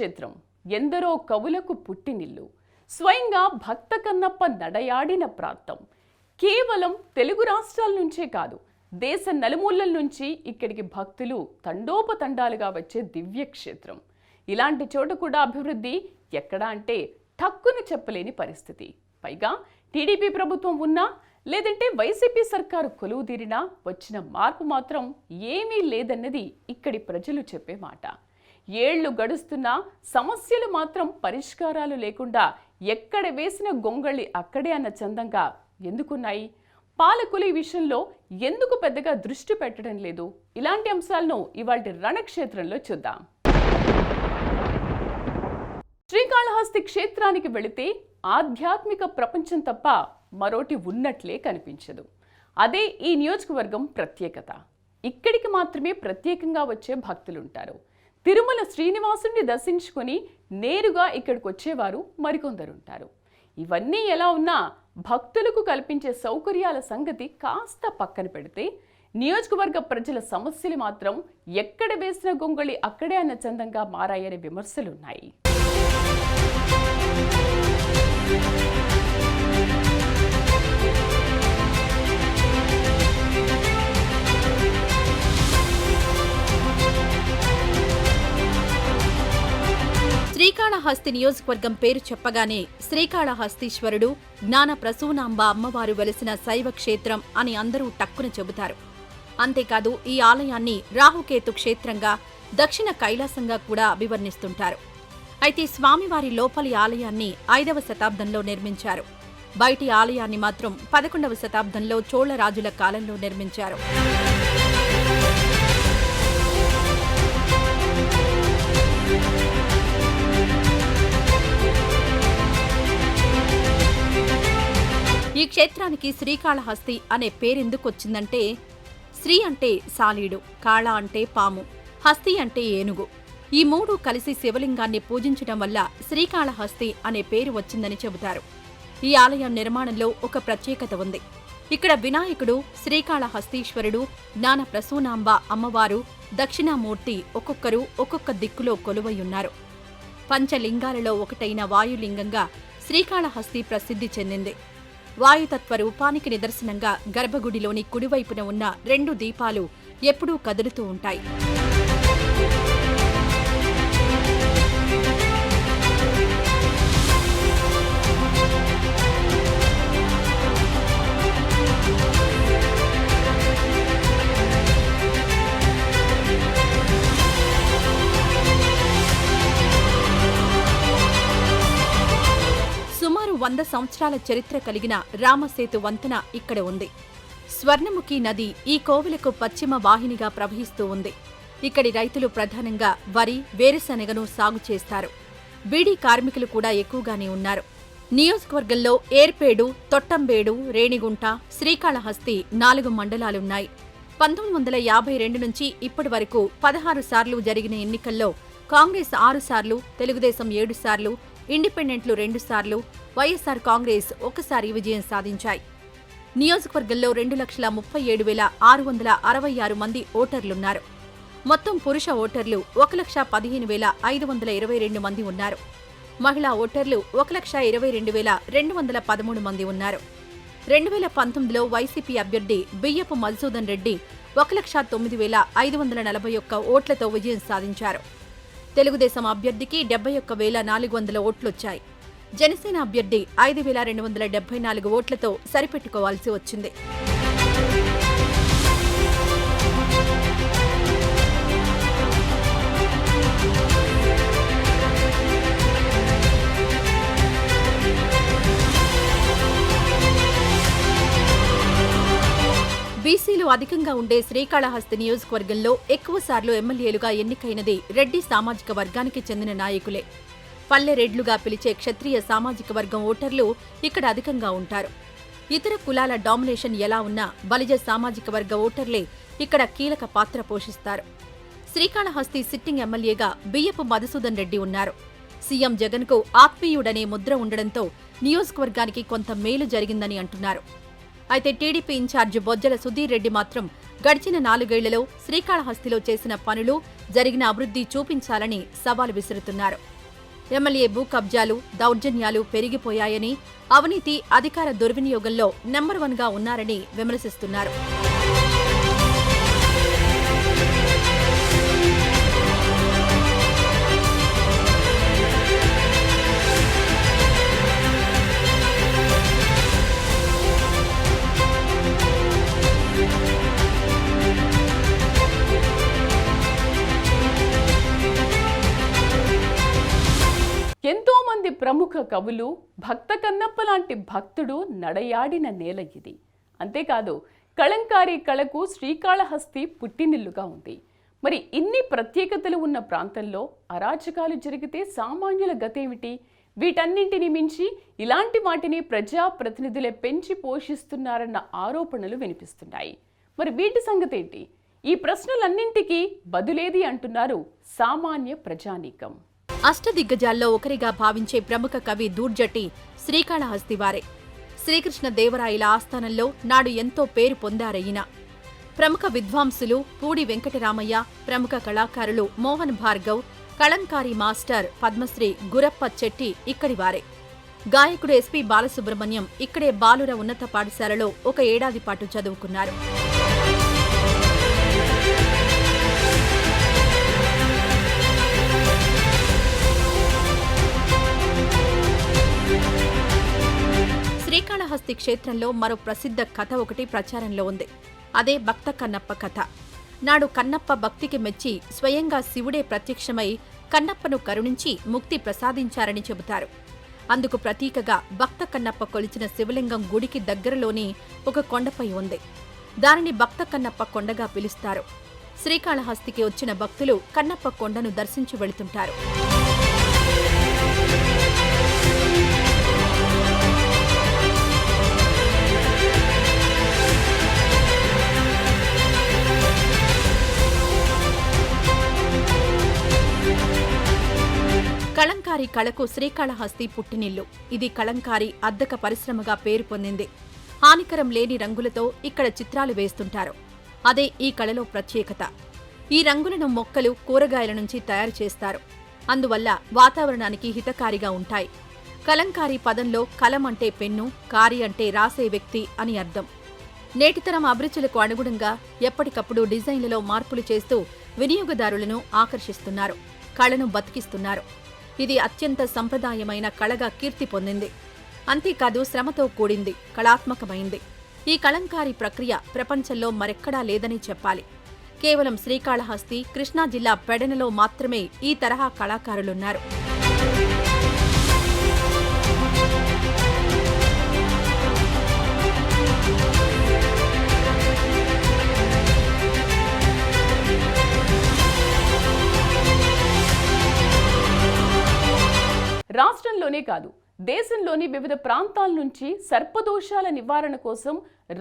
పుణ్యక్షేత్రం ఎందరో కవులకు పుట్టినిల్లు. స్వయంగా భక్త కన్నప్ప నడయాడిన ప్రాంతం. కేవలం తెలుగు రాష్ట్రాల నుంచే కాదు దేశ నలుమూలల నుంచి ఇక్కడికి భక్తులు తండోపతండాలుగా వచ్చే దివ్యక్షేత్రం. ఇలాంటి చోట కూడా అభివృద్ధి ఎక్కడా అంటే టక్కును చెప్పలేని పరిస్థితి. పైగా టీడీపీ ప్రభుత్వం ఉన్నా లేదంటే వైసీపీ సర్కారు కొలువు తీరినా వచ్చిన మార్పు మాత్రం ఏమీ లేదన్నది ఇక్కడి ప్రజలు చెప్పే మాట. ఏళ్ళు గడుస్తున్నా సమస్యలు మాత్రం పరిష్కారాలు లేకుండా ఎక్కడ వేసిన గొంగళి అక్కడే అన్న చందంగా ఎందుకున్నాయి? పాలకులు ఈ విషయంలో ఎందుకు పెద్దగా దృష్టి పెట్టడం లేదు? ఇలాంటి అంశాలను ఇవాళ రణక్షేత్రంలో చూద్దాం. శ్రీకాళహస్తి క్షేత్రానికి వెళితే ఆధ్యాత్మిక ప్రపంచం తప్ప మరోటి ఉన్నట్లే కనిపించదు. అదే ఈ నియోజకవర్గం ప్రత్యేకత. ఇక్కడికి మాత్రమే ప్రత్యేకంగా వచ్చే భక్తులుంటారు. తిరుమల శ్రీనివాసుని దర్శించుకొని నేరుగా ఇక్కడికి వచ్చేవారు మరికొందరుంటారు. ఇవన్నీ ఎలా ఉన్నా భక్తులకు కల్పించే సౌకర్యాల సంగతి కాస్త పక్కన పెడితే నియోజకవర్గ ప్రజల సమస్యలు మాత్రం ఎక్కడ వేసిన గొంగళి అక్కడే అన్న చందంగా మారాయనే విమర్శలున్నాయి. శ్రీకాళహస్తి నియోజకవర్గం పేరు చెప్పగానే శ్రీకాళహస్తీశ్వరుడు జ్ఞాన ప్రసూనాంబ అమ్మవారు వెలిసిన శైవ క్షేత్రం అని అందరూ టక్కున చెబుతారు. అంతేకాదు ఈ ఆలయాన్ని రాహుకేతు క్షేత్రంగా దక్షిణ కైలాసంగా కూడా అభివర్ణిస్తుంటారు అయితే స్వామివారి లోపలి ఆలయాన్ని ఐదవ శతాబ్దంలో నిర్మించారు. బయటి ఆలయాన్ని మాత్రం పదకొండవ శతాబ్దంలో చోళరాజుల కాలంలో నిర్మించారు. ఈ క్షేత్రానికి శ్రీకాళహస్తి అనే పేరెందుకొచ్చిందంటే శ్రీ అంటే సాలీడు కాళ అంటే పాము హస్తి అంటే ఏనుగు. ఈ మూడు కలిసి శివలింగాన్ని పూజించడం వల్ల శ్రీకాళహస్తి అనే పేరు వచ్చిందని చెబుతారు. ఈ ఆలయం నిర్మాణంలో ఒక ప్రత్యేకత ఉంది. ఇక్కడ వినాయకుడు శ్రీకాళహస్తీశ్వరుడు జ్ఞాన ప్రసూనాంబ అమ్మవారు దక్షిణామూర్తి ఒక్కొక్కరు ఒక్కొక్క దిక్కులో కొలువై ఉన్నారు. పంచలింగాలలో ఒకటైన వాయులింగంగా శ్రీకాళహస్తి ప్రసిద్ధి చెందింది. వాయుతత్వ రూపానికి నిదర్శనంగా గర్భగుడిలోని కుడివైపున ఉన్న రెండు దీపాలు ఎప్పుడూ కదులుతూ ఉంటాయి. వంద సంవత్సరాల చరిత్ర కలిగిన రామసేతు వంతెన ఇక్కడ ఉంది. స్వర్ణముఖి నది ఈ కోవిలకు పశ్చిమ వాహినిగా ప్రవహిస్తూ ఉంది. ఇక్కడి రైతులు ప్రధానంగా వరి వేరుశనగను సాగు చేస్తారు. బీడీ కార్మికులు కూడా ఎక్కువగానే ఉన్నారు. నియోజకవర్గంలో ఏర్పేడు తొట్టంబేడు రేణిగుంట శ్రీకాళహస్తి నాలుగు మండలాలున్నాయి. పంతొమ్మిది వందల యాభై రెండు నుంచి ఇప్పటి వరకు పదహారు సార్లు జరిగిన ఎన్నికల్లో కాంగ్రెస్ ఆరు సార్లు తెలుగుదేశం ఏడు సార్లు ఇండిపెండెంట్లు రెండుసార్లు వైఎస్ఆర్ వైఎస్సార్ కాంగ్రెస్ ఒకసారి విజయం సాధించాయి. నియోజకవర్గంలో రెండు లక్షల ముప్పై ఏడు వేల ఆరు వందల అరవై ఆరు మంది ఓటర్లున్నారు. మొత్తం పురుష ఓటర్లు ఒక లక్ష పదిహేను వేల ఐదు వందల ఇరవై రెండు మంది ఉన్నారు. మహిళా ఓటర్లు ఒక లక్ష ఇరవై రెండు వేల రెండు వందల పదమూడు మంది ఉన్నారు. రెండు వేల పంతొమ్మిదిలో వైసీపీ అభ్యర్థి బియ్యపు మధుసూదన్ రెడ్డి ఒక లక్ష తొమ్మిది వేల ఐదు వందల నలభై ఒక్క ఓట్లతో విజయం సాధించారు. తెలుగుదేశం అభ్యర్థికి డెబ్బై ఒక్క వేల నాలుగు వందల ఓట్లొచ్చాయి. జనసేన అభ్యర్థి ఐదు వేల రెండు వందల డెబ్బై నాలుగు ఓట్లతో సరిపెట్టుకోవాల్సి వచ్చింది. బీసీలు అధికంగా ఉండే శ్రీకాళహస్తి నియోజకవర్గంలో ఎక్కువసార్లు ఎమ్మెల్యేలుగా ఎన్నికైనది రెడ్డి సామాజిక వర్గానికి చెందిన నాయకులే. పల్లె రెడ్లుగా పిలిచే క్షత్రియ సామాజిక వర్గం ఓటర్లు ఇక్కడ అధికంగా ఉంటారు. ఇతర కులాల డామినేషన్ ఎలా ఉన్నా బలిజ సామాజిక వర్గ ఓటర్లే ఇక్కడ కీలక పాత్ర పోషిస్తారు. శ్రీకాళహస్తి సిట్టింగ్ ఎమ్మెల్యేగా బియ్యపు మధుసూదన్ రెడ్డి ఉన్నారు. సీఎం జగన్కు ఆత్మీయుడనే ముద్ర ఉండడంతో నియోజకవర్గానికి కొంత మేలు జరిగిందని అంటున్నారు. అయితే టీడీపీ ఇన్ఛార్జ్ బొజ్జల సుధీర్ రెడ్డి మాత్రం గడిచిన నాలుగేళ్ళలో శ్రీకాళహస్తిలో చేసిన పనులు జరిగిన అభివృద్ధి చూపించాలని సవాల్ విసురుతున్నారు. ఎమ్మెల్యే భూ కబ్జాలు దౌర్జన్యాలు పెరిగిపోయాయని అవినీతి అధికార దుర్వినియోగంలో నెంబర్ వన్గా ఉన్నారని విమర్శిస్తున్నారు. కవులు భక్త కన్నప్ప లాంటి భక్తుడు నడయాడిన నేల ఇది. అంతేకాదు కళంకారి కళకు శ్రీకాళహస్తి పుట్టినిల్లుగా ఉంది. మరి ఇన్ని ప్రత్యేకతలు ఉన్న ప్రాంతంలో అరాచకాలు జరిగితే సామాన్యుల గతేమిటి? వీటన్నింటిని మించి ఇలాంటి వాటిని ప్రజాప్రతినిధులే పెంచి పోషిస్తున్నారన్న ఆరోపణలు వినిపిస్తున్నాయి. మరి వీటి సంగతేంటి? ఈ ప్రశ్నలన్నింటికీ బదులేది అంటున్నారు సామాన్య ప్రజానీకం. అష్టదిగ్గజాల్లో ఒకరిగా భావించే ప్రముఖ కవి దూర్జటి శ్రీకాళహస్తి వారే. శ్రీకృష్ణ దేవరాయల ఆస్థానంలో నాడు ఎంతో పేరు పొందారయ్యిన ప్రముఖ విద్వాంసులు పూడి వెంకటరామయ్య ప్రముఖ కళాకారులు మోహన్ భార్గవ్ కళంకారి మాస్టర్ పద్మశ్రీ గురప్ప చెట్టి ఇక్కడివారే గాయకుడు ఎస్పి బాలసుబ్రహ్మణ్యం ఇక్కడే బాలుర ఉన్నత పాఠశాలలో ఒక ఏడాది పాటు చదువుకున్నారు. శ్రీకాళహస్తి క్షేత్రంలో మరో ప్రసిద్ధ కథ ఒకటి ప్రచారంలో ఉంది. అదే భక్త కన్నప్ప కథ. నాడు కన్నప్ప భక్తికి మెచ్చి స్వయంగా శివుడే ప్రత్యక్షమై కన్నప్పను కరుణించి ముక్తి ప్రసాదించారని చెబుతారు. అందుకు ప్రతీకగా భక్త కన్నప్ప కొలిచిన శివలింగం గుడికి దగ్గరలోని ఒక కొండపై ఉంది. దానిని భక్త కన్నప్ప కొండగా పిలుస్తారు. శ్రీకాళహస్తికి వచ్చిన భక్తులు కన్నప్ప కొండను దర్శించి వెళుతుంటారు. కళంకారి కళకు శ్రీకాళహస్తి పుట్టినిల్లు. ఇది కళంకారి అద్దక పరిశ్రమగా పేరు పొందింది. హానికరం లేని రంగులతో ఇక్కడ చిత్రాలు వేస్తుంటారు. అదే ఈ కళలో ప్రత్యేకత. ఈ రంగులను మొక్కలు కూరగాయల నుంచి తయారు చేస్తారు. అందువల్ల వాతావరణానికి హితకారిగా ఉంటాయి. కలంకారి పదంలో కలం అంటే పెన్ను కారి అంటే రాసే వ్యక్తి అని అర్థం. నేటితరం అభిరుచులకు అనుగుణంగా ఎప్పటికప్పుడు డిజైన్లలో మార్పులు చేస్తూ వినియోగదారులను ఆకర్షిస్తున్నారు కళను బతికిస్తున్నారు. ఇది అత్యంత సంప్రదాయమైన కళగా కీర్తి పొందింది. అంతేకాదు శ్రమతో కూడింది కళాత్మకమైంది. ఈ కలంకారీ ప్రక్రియ ప్రపంచంలో మరెక్కడా లేదని చెప్పాలి. కేవలం శ్రీకాళహస్తి కృష్ణా జిల్లా పెడనలో మాత్రమే ఈ తరహా కళాకారులున్నారు. కాదు. దేశంలోని వివిధ ప్రాంతాల నుంచి సర్పదోషాల నివారణ కోసం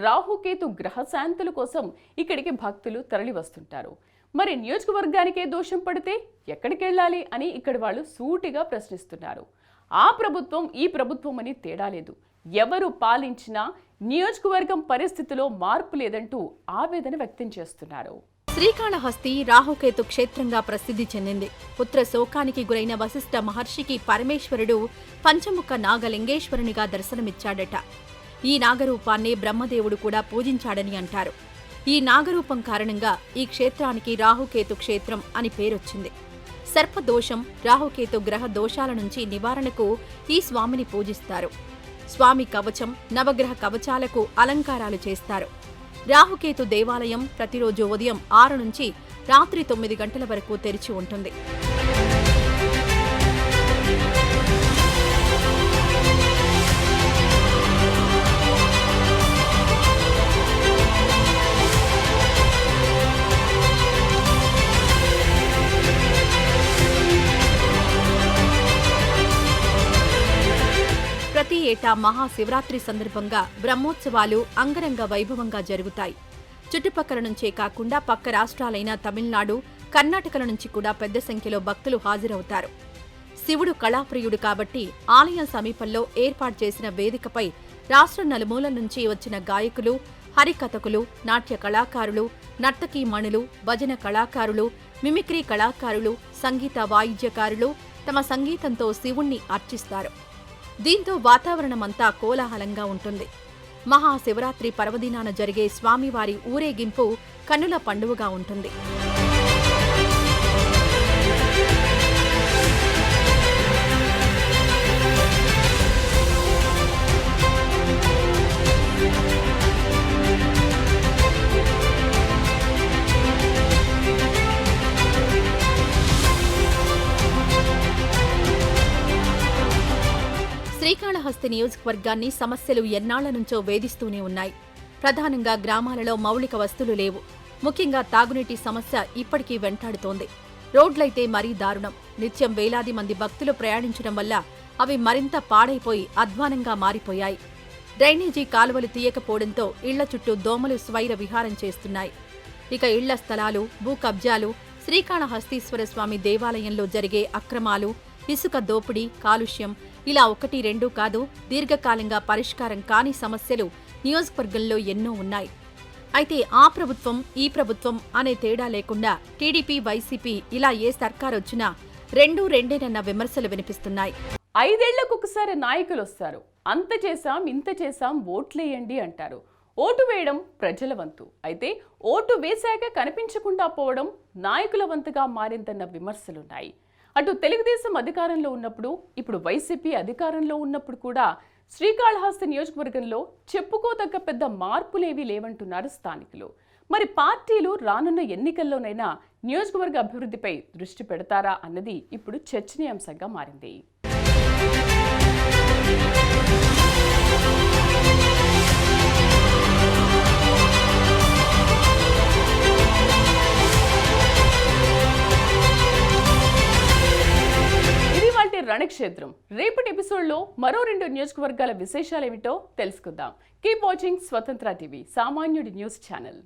రాహుకేతు గ్రహశాంతుల కోసం ఇక్కడికి భక్తులు తరలి వస్తుంటారు మరి నియోజకవర్గానికే దోషం పడితే ఎక్కడికి వెళ్ళాలి అని ఇక్కడి వాళ్ళు సూటిగా ప్రశ్నిస్తున్నారు. ఆ ప్రభుత్వం ఈ ప్రభుత్వం అని తేడా లేదు. ఎవరు పాలించినా నియోజకవర్గం పరిస్థితిలో మార్పు లేదంటూ ఆవేదన వ్యక్తం చేస్తున్నారు. శ్రీకాళహస్తి రాహుకేతు క్షేత్రంగా ప్రసిద్ధి చెందింది. పుత్ర శోకానికి గురైన వశిష్ఠ మహర్షికి పరమేశ్వరుడు పంచముఖ నాగలింగేశ్వరునిగా దర్శనమిచ్చాడట. ఈ నాగరూపాన్ని బ్రహ్మదేవుడు కూడా పూజించాడని అంటారు. ఈ నాగరూపం కారణంగా ఈ క్షేత్రానికి రాహుకేతు క్షేత్రం అని పేరొచ్చింది. సర్పదోషం రాహుకేతు గ్రహ దోషాల నుంచి నివారణకు ఈ స్వామిని పూజిస్తారు. స్వామి కవచం నవగ్రహ కవచాలకు అలంకారాలు చేస్తారు. రాహుకేతు దేవాలయం ప్రతిరోజు ఉదయం ఆరు నుంచి రాత్రి తొమ్మిది గంటల వరకు తెరిచి ఉంటుంది. మహాశివరాత్రి సందర్భంగా బ్రహ్మోత్సవాలు అంగరంగ వైభవంగా జరుగుతాయి. చుట్టుపక్కల నుంచే కాకుండా పక్క రాష్ట్రాలైన తమిళనాడు కర్ణాటకల నుంచి కూడా పెద్ద సంఖ్యలో భక్తులు హాజరవుతారు. శివుడు కళాప్రియుడు కాబట్టి ఆలయం సమీపంలో ఏర్పాటు చేసిన వేదికపై రాష్ట్ర నలుమూలల నుంచి వచ్చిన గాయకులు హరికథకులు నాట్య కళాకారులు నర్తకీమణులు భజన కళాకారులు మిమిక్రీ కళాకారులు సంగీత వాయిద్యకారులు తమ సంగీతంతో శివుణ్ణి అర్చిస్తారు. దీంతో వాతావరణమంతా కోలాహలంగా ఉంటుంది. మహాశివరాత్రి పర్వదినాన జరిగే స్వామివారి ఊరేగింపు కన్నుల పండువగా ఉంటుంది. శ్రీకాళహస్తి నియోజకవర్గాన్ని సమస్యలు ఎన్నాళ్ళ నుంచో వేధిస్తూనే ఉన్నాయి. ప్రధానంగా గ్రామాలలో మౌలిక వస్తువులు లేవు. ముఖ్యంగా తాగునీటి సమస్య ఇప్పటికీ వెంటాడుతోంది. రోడ్లైతే మరీ దారుణం. నిత్యం వేలాది మంది భక్తులు ప్రయాణించడం వల్ల అవి మరింత పాడైపోయి అధ్వానంగా మారిపోయాయి. డ్రైనేజీ కాలువలు తీయకపోవడంతో ఇళ్ళ చుట్టూ దోమలు స్వైర విహారం చేస్తున్నాయి. ఇక ఇళ్ళ స్థలాలు భూ కబ్జాలు శ్రీకాళహస్తీశ్వర స్వామి దేవాలయంలో జరిగే అక్రమాలు ఇసుక దోపిడీ కాలుష్యం ఇలా ఒకటి రెండు కాదు దీర్ఘకాలంగా పరిష్కారం కాని సమస్యలు నియోజకవర్గంలో ఎన్నో ఉన్నాయి. అయితే ఆ ప్రభుత్వం ఈ ప్రభుత్వం అనే తేడా లేకుండా టీడీపీ వైసీపీ ఇలా ఏ సర్కారొచ్చినా రెండు రెండేనన్న విమర్శలు వినిపిస్తున్నాయి. ఐదేళ్ళకు ఒకసారి నాయకులు వస్తారు. అంత చేశాం ఇంత చేశాం ఓట్లేయండి అంటారు. ఓటు వేయడం ప్రజల వంతు. అయితే ఓటు వేశాక కనిపించకుండా పోవడం నాయకుల వంతుగా మారిందన్న విమర్శలున్నాయి. అటు తెలుగుదేశం అధికారంలో ఉన్నప్పుడు ఇప్పుడు వైసీపీ అధికారంలో ఉన్నప్పుడు కూడా శ్రీకాళహస్తి నియోజకవర్గంలో చెప్పుకోదగ్గ పెద్ద మార్పులేవీ లేవంటున్నారు స్థానికులు. మరి పార్టీలు రానున్న ఎన్నికల్లోనైనా నియోజకవర్గ అభివృద్ధిపై దృష్టి పెడతారా అన్నది ఇప్పుడు చర్చనీయాంశంగా మారింది. అంటే రణక్షేత్రం. రేపటి ఎపిసోడ్లో మరో రెండు నియోజకవర్గాల విశేషాలేమిటో తెలుసుకుందాం. కీప్ వాచింగ్ స్వతంత్ర టీవీ సామాన్యుడి న్యూస్ ఛానల్